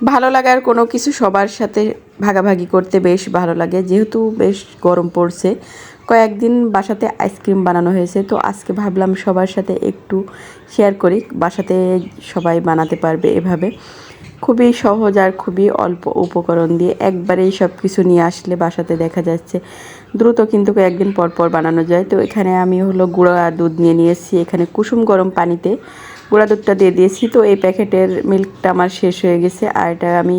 ভালো লাগার কোনো কিছু সবার সাথে ভাগাভাগি করতে বেশ ভালো লাগে। যেহেতু বেশ গরম পড়ছে, কয়েকদিন বাসাতে আইসক্রিম বানানো হয়েছে, তো আজকে ভাবলাম সবার সাথে একটু শেয়ার করি, বাসাতে সবাই বানাতে পারবে এভাবে। খুবই সহজ আর খুবই অল্প উপকরণ দিয়ে একবারেই সব কিছু নিয়ে আসলে বাসাতে দেখা যাচ্ছে। দ্রুত কিন্তু কয়েকদিন পর পর বানানো যায়। তো এখানে আমি হলো গুঁড়া দুধ নিয়ে নিয়েছি, এখানে কুসুম গরম পানিতে গুঁড়া দুধটা দিয়ে দিয়েছি। তো এই প্যাকেটের মিল্কটা আমার শেষ হয়ে গেছে, আর এটা আমি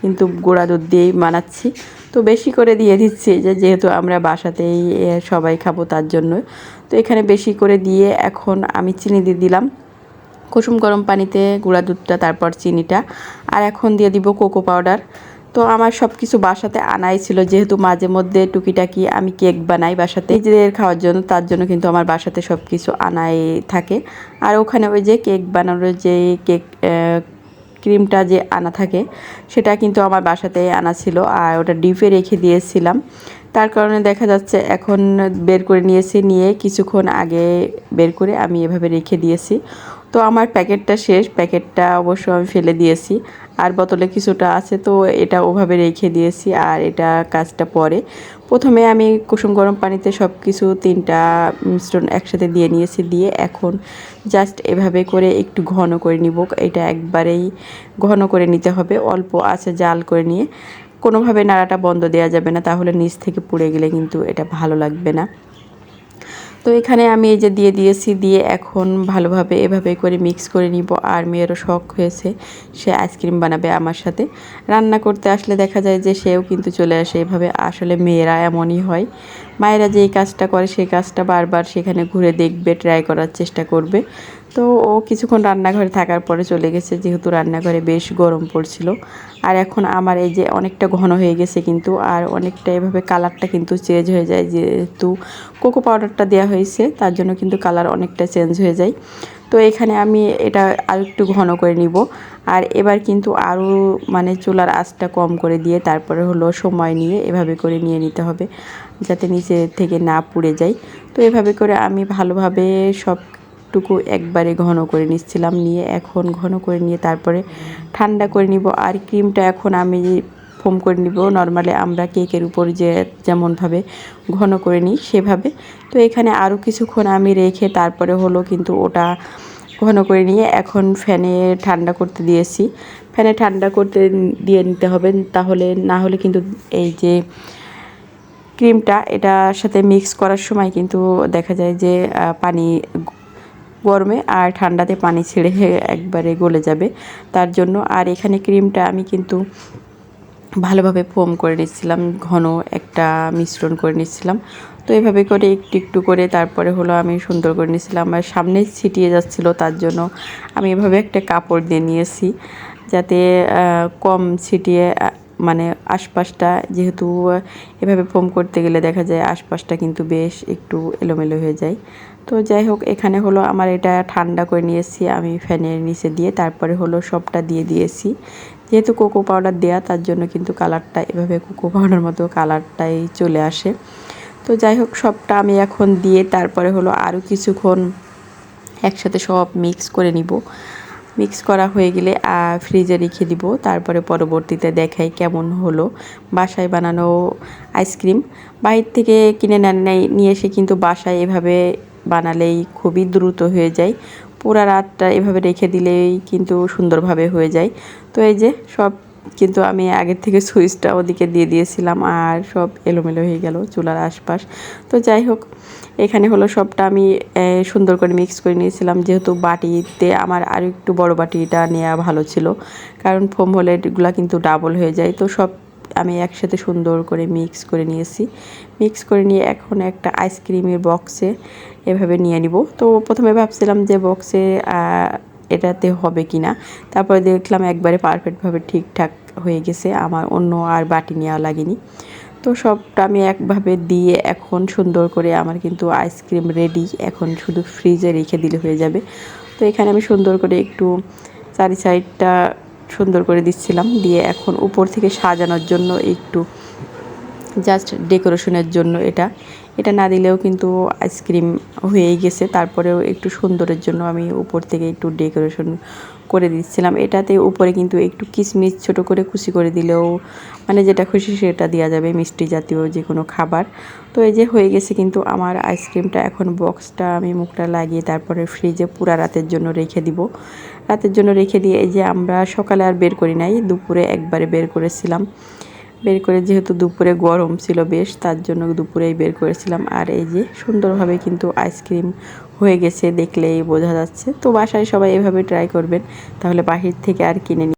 কিন্তু গুঁড়া দুধ দিয়েই বানাচ্ছি। তো বেশি করে দিয়ে দিচ্ছি যে যেহেতু আমরা বাসাতেই সবাই খাব তার জন্য। তো এখানে বেশি করে দিয়ে এখন আমি চিনি দিয়ে দিলাম। কুসুম গরম পানিতে গুঁড়া দুধটা, তারপর চিনিটা। আর এখন দিয়ে দিব কোকো পাউডার। তো আমার সব কিছু বাসাতে আনাই ছিল, যেহেতু মাঝে মধ্যে টুকিটাকি আমি কেক বানাই বাসাতে। নিজেদের খাওয়ার জন্য, তার জন্য কিন্তু আমার বাসাতে সব কিছু আনাই থাকে। আর ওখানে ওই যে কেক বানানোর যে কেক ক্রিমটা যে আনা থাকে, সেটা কিন্তু আমার বাসাতে আনা ছিল আর ওটা ডিপে রেখে দিয়েছিলাম। তার কারণে দেখা যাচ্ছে এখন বের করে নিয়েছি, নিয়ে কিছুক্ষণ আগে বের করে আমি এভাবে রেখে দিয়েছি। তো আমার প্যাকেটটা শেষ, প্যাকেটটা অবশ্য আমি ফেলে দিয়েছি। আর বোতলে কিছুটা আছে, তো এটা ওভাবে রেখে দিয়েছি আর এটা কাজটা পরে। প্রথমে আমি কুসুম গরম পানিতে সব কিছু তিনটা মিশ্রণ একসাথে দিয়ে নিয়েছি, দিয়ে এখন জাস্ট এভাবে করে একটু ঘন করে নিব। এটা একবারেই ঘন করে নিতে হবে, অল্প আছে জাল করে নিয়ে। কোনোভাবে নাড়াটা বন্ধ দেওয়া যাবে না, তাহলে নিচ থেকে পুড়ে গেলে কিন্তু এটা ভালো লাগবে না। তো এখানে আমি এই যে দিয়ে দিয়েছি, দিয়ে এখন ভালোভাবে এভাবে করে মিক্স করে নিব। আর মেয়েরও শখ হয়েছে, সে আইসক্রিম বানাবে আমার সাথে। রান্না করতে আসলে দেখা যায় যে সেও কিন্তু চলে আসে এভাবে। আসলে মেয়েরা এমনই হয়। মায়েরা যেই কাজটা করে সেই কাজটা বারবার সেখানে ঘুরে দেখবে ট্রাই করার চেষ্টা করবে। তো ও কিছুক্ষণ রান্নাঘরে থাকার পরে চলে গেছে, যেহেতু রান্নাঘরে বেশ গরম পড়ছিল। আর এখন আমার এই যে অনেকটা ঘন হয়ে গেছে কিন্তু, আর অনেকটা এভাবে কালারটা কিন্তু চেঞ্জ হয়ে যায়, যেহেতু কোকো পাউডারটা দেওয়া হয়েছে, তার জন্য কিন্তু কালার অনেকটা চেঞ্জ হয়ে যায়। তো এখানে আমি এটা আর একটু ঘন করে নিব। আর এবার কিন্তু আরও মানে চুলার আঁচটা কম করে দিয়ে তারপরে হলো সময় নিয়ে এভাবে করে নিয়ে নিতে হবে যাতে নিচে থেকে না পুড়ে যায়। তো এভাবে করে আমি ভালোভাবে সব টুকু একবারে ঘন করে নিচ্ছিলাম। নিয়ে এখন ঘন করে নিয়ে তারপরে ঠান্ডা করে নিব। আর ক্রিমটা এখন আমি ফোম করে নিব। নর্মালি আমরা কেকের উপর যে যেমনভাবে ঘন করে নিই সেভাবে। তো এখানে আরও কিছুক্ষণ আমি রেখে তারপরে হলো কিন্তু ওটা ঘন করে নিয়ে এখন ফ্যানে ঠান্ডা করতে দিয়েছি। ফ্যানে ঠান্ডা করতে দিয়ে নিতে হবে তাহলে না হলে কিন্তু এই যে ক্রিমটা এটার সাথে মিক্স করার সময় কিন্তু দেখা যায় যে পানি গরমে আর ঠান্ডাতে পানি ছেড়ে একবারে গলে যাবে। তার জন্য আর এখানে ক্রিমটা আমি কিন্তু ভালোভাবে ফোম করে নিচ্ছিলাম, ঘন একটা মিশ্রণ করে নিচ্ছিলাম। তো এভাবে করে একটু একটু করে তারপরে হলো আমি সুন্দর করে নিয়েছিলাম আর সামনে ছিটিয়ে যাচ্ছিল তার জন্য আমি এভাবে একটা কাপড় দিয়ে নিয়েছি যাতে কম ছিটিয়ে মানে আশপাশটা যেহেতু এভাবে ফোম করতে গেলে দেখা যায় আশপাশটা কিন্তু বেশ একটু এলোমেলো হয়ে যায়। তো যাই হোক, এখানে হলো আমার এটা ঠান্ডা করে নিয়েছি, আমি ফ্যানের নিচে দিয়ে তারপরে হলো সবটা দিয়ে দিয়েছি। যেহেতু কোকো পাউডার দেয়া, তার জন্য কিন্তু কালারটা এভাবে কোকো পাউডার মতো কালারটাই চলে আসে। তো যাই হোক, সবটা আমি এখন দিয়ে তারপরে হলো আরও কিছুক্ষণ একসাথে সব মিক্স করে নিব। মিক্স করা হয়ে গেলে ফ্রিজে রেখে দিব। তারপরে পরবর্তীতে দেখাই কেমন হলো। বাসায় বানানো আইসক্রিম বাইর থেকে কিনে নেন নিয়ে এসে কিন্তু বাসায় এভাবে বানালেই খুবই দ্রুত হয়ে যায়। পুরা রাতটা এভাবে রেখে দিলেই কিন্তু সুন্দরভাবে হয়ে যায়। তো এই যে সব কিন্তু আমি আগের থেকে সুইচটা ওদিকে দিয়ে দিয়েছিলাম আর সব এলোমেলো হয়ে গেল চুলার আশপাশ। তো যাই হোক, এখানে হলো সবটা আমি সুন্দর করে মিক্স করে নিয়েছিলাম। যেহেতু বাটিতে আমার আরও একটু বড় বাটিটা নেওয়া ভালো ছিল, কারণ ফোম হলে কিন্তু ডাবল হয়ে যায়। তো সব আমি একসাথে সুন্দর করে মিক্স করে নিয়েছি। মিক্স করে নিয়ে এখন একটা আইসক্রিমের বক্সে এভাবে নিয়ে নিব। তো প্রথমে ভাবছিলাম যে বক্সে এটাতে হবে কি না তারপরে দেখলাম একবারে পারফেক্টভাবে ঠিকঠাক হয়ে গেছে। আমার অন্য আর বাটি নেওয়া লাগেনি। তো সবটা আমি একভাবে দিয়ে এখন সুন্দর করে আমার কিন্তু আইসক্রিম রেডি এখন শুধু ফ্রিজে রেখে দিলে হয়ে যাবে। তো এখানে আমি সুন্দর করে একটু চারি সাইডটা সুন্দর করে দিচ্ছিলাম। দিয়ে এখন উপর থেকে সাজানোর জন্য একটু জাস্ট ডেকোরেশনের জন্য এটা। এটা না দিলেও কিন্তু আইসক্রিম হয়েই গেছে। তারপরেও একটু সুন্দরের জন্য আমি উপর থেকে একটু ডেকোরেশন করে দিচ্ছিলাম। এটাতে উপরে কিন্তু একটু কিশমিশ ছোট করে খুশি করে দিলেও মানে যেটা খুশি সেটা দেওয়া যাবে, মিষ্টি জাতীয় যে কোনো খাবার। তো এই যে হয়ে গেছে কিন্তু আমার আইসক্রিমটা এখন বক্সটা আমি মুখটা লাগিয়ে তারপরে ফ্রিজে পুরা রাতের জন্য রেখে দিব। রাতের জন্য রেখে দিয়ে এই যে আমরা সকালে আর বের করি নাই, দুপুরে একবারে বের করেছিলাম। বের করে যেহেতু দুপুরে গরম ছিল বেশ, তার জন্য দুপুরেই বের করেছিলাম। আর এই যে সুন্দরভাবে কিন্তু আইসক্রিম হয়ে গেছে দেখলেই বোঝা যাচ্ছে। তো বাসায় সবাই এভাবে ট্রাই করবেন, তাহলে বাহির থেকে আর কিনে